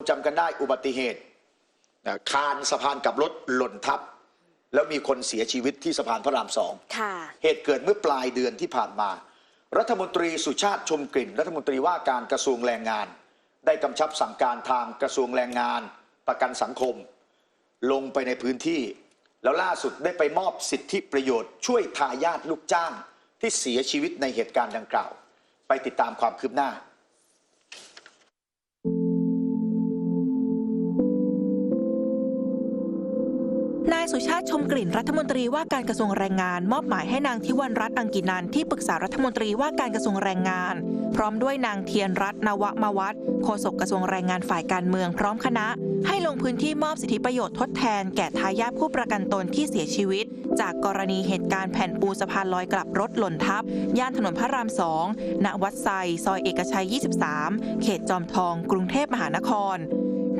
จำกันได้อุบัติเหตุนะคานสะพานกับรถหล่นทับ แล้วมีคนเสียชีวิตที่สะพานพระรามสองค่ะเหตุเกิดเมื่อปลายเดือนที่ผ่านมา รัฐมนตรีสุชาติชมกลิ่น รัฐมนตรีว่าการกระทรวงแรงงาน ได้กำชับสั่งการทางกระทรวงแรงงาน ประกันสังคม ลงไปในพื้นที่ แล้วล่าสุดได้ไปมอบสิทธิประโยชน์ช่วยทายาทลูกจ้างที่เสียชีวิตในเหตุการณ์ดังกล่าว ไปติดตามความคืบหน้า นายสุชาติชมกลิ่นรัฐมนตรีว่าการกระทรวงแรงงาน มอบหมายให้นางทิวันรัตน์อังกินันที่ปรึกษารัฐมนตรีว่าการกระทรวงแรงงาน พร้อมด้วยนางเทียนรัตน์นวมวัฒน์โฆษกกระทรวงแรงงานฝ่ายการเมืองพร้อมคณะ ให้ลงพื้นที่มอบสิทธิประโยชน์ทดแทนแก่ทายาทผู้ประกันตนที่เสียชีวิต จากกรณีเหตุการณ์แผ่นปูสะพานลอยกลับรถหล่นทับ ย่านถนนพระรามสองณวัดไซซอยเอกชัย 23 เขตจอมทอง กรุงเทพมหานคร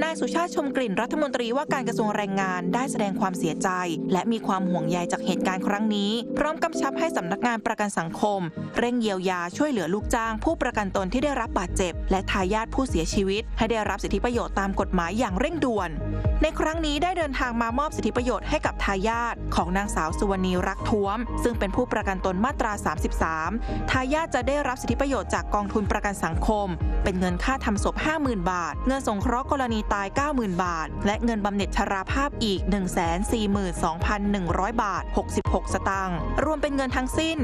นายสุชาติชมกลิ่นรัฐมนตรีว่าการกระทรวงแรงงานได้แสดงความเสียใจ และมีความห่วงใยจากเหตุการณ์ครั้งนี้ พร้อมกำชับให้สำนักงานประกันสังคม เร่งเยียวยาช่วยเหลือลูกจ้าง ผู้ประกันตนที่ได้รับบาดเจ็บ และทายาทผู้เสียชีวิต ให้ได้รับสิทธิประโยชน์ตามกฎหมายอย่างเร่งด่วน ในครั้งนี้ได้เดินทางมามอบสิทธิประโยชน์ให้กับทายาทของนางสาวสุวรรณีรักท้วม ซึ่งเป็นผู้ประกันตนมาตรา 33 ทายาทจะได้รับสิทธิประโยชน์จากกองทุนประกันสังคม เป็นเงินค่าทำศพ 50,000 บาท เงินสงเคราะห์กรณีตาย 90,000 บาท และเงินบำเหน็จชราภาพอีก 142,100 บาท 66 สตางค์รวมเป็นเงินทั้งสิ้น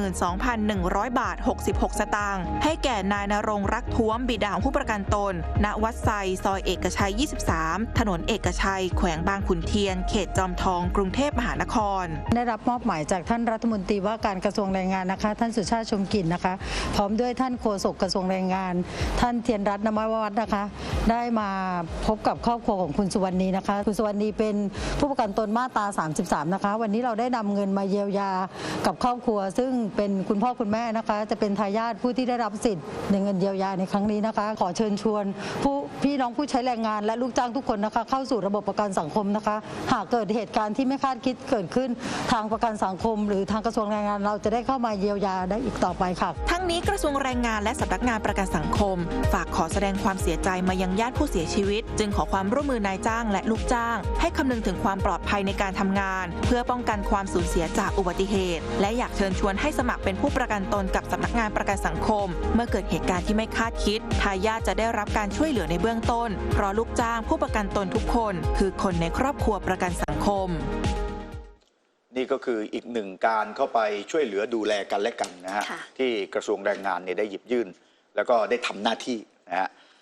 282,100 บาท 66 สตางค์ให้แก่นายนรงรักท้วมบิดาของผู้ประกันตน ณวัดไซซอยเอกชัย 23 ถนนเอกชัย แขวงบางขุนเทียน เขตจอมทอง กรุงเทพมหานคร ได้รับมอบหมายจากท่านรัฐมนตรีว่าการกระทรวงแรงงานนะคะ ท่านสุชาติชมกินนะคะ พร้อมด้วยท่านโฆษกกระทรวงแรงงาน ท่านเทียนรัตน์นมวัฒน์นะคะได้มาพบกับครอบครัวของคุณสุวรรณีนะคะ คุณสุวรรณีเป็นผู้ประกันตนมาตรา 33 นะคะ วันนี้เราได้นำเงินมาเยียวยากับครอบครัว ซึ่งเป็นคุณพ่อคุณแม่นะคะ จะเป็นทายาทผู้ที่ได้รับสิทธิ์ในเงินเยียวยาในครั้งนี้นะคะ ขอเชิญชวนผู้พี่น้องผู้ใช้แรงงานและลูกจ้างทุกคนนะคะ เข้าสู่ระบบประกันสังคมนะคะ หากเกิดเหตุการณ์ที่ไม่คาดคิดเกิดขึ้นทางประกันสังคม หรือทางกระทรวงแรงงาน เราจะได้เข้ามาเยียวยาได้อีกต่อไปค่ะ ทั้งนี้กระทรวงแรงงานและสำนักงานประกันสังคม ฝากขอแสดงความเสียใจมายังญาติผู้เสียชีวิต จึงขอความร่วมมือนายจ้างและลูกจ้าง ให้คำนึงถึงความปลอดภัยในการทำงาน เพื่อป้องกันความสูญเสียจากอุบัติเหตุ และอยากเชิญชวนให้สมัครเป็นผู้ประกันตนกับสำนักงานประกันสังคม เมื่อเกิดเหตุการณ์ที่ไม่คาดคิดทายาทจะได้รับการช่วยเหลือในเบื้องต้น เพราะลูกจ้างผู้ประกันตนทุกคน คือคนในครอบครัวประกันสังคมนี่ก็คืออีกหนึ่งการเข้าไปช่วยเหลือดูแลกันและกันนะฮะค่ะที่กระทรวงแรงงานเนี่ยได้หยิบยื่น แล้วก็ได้ทำหน้าที่นะฮะ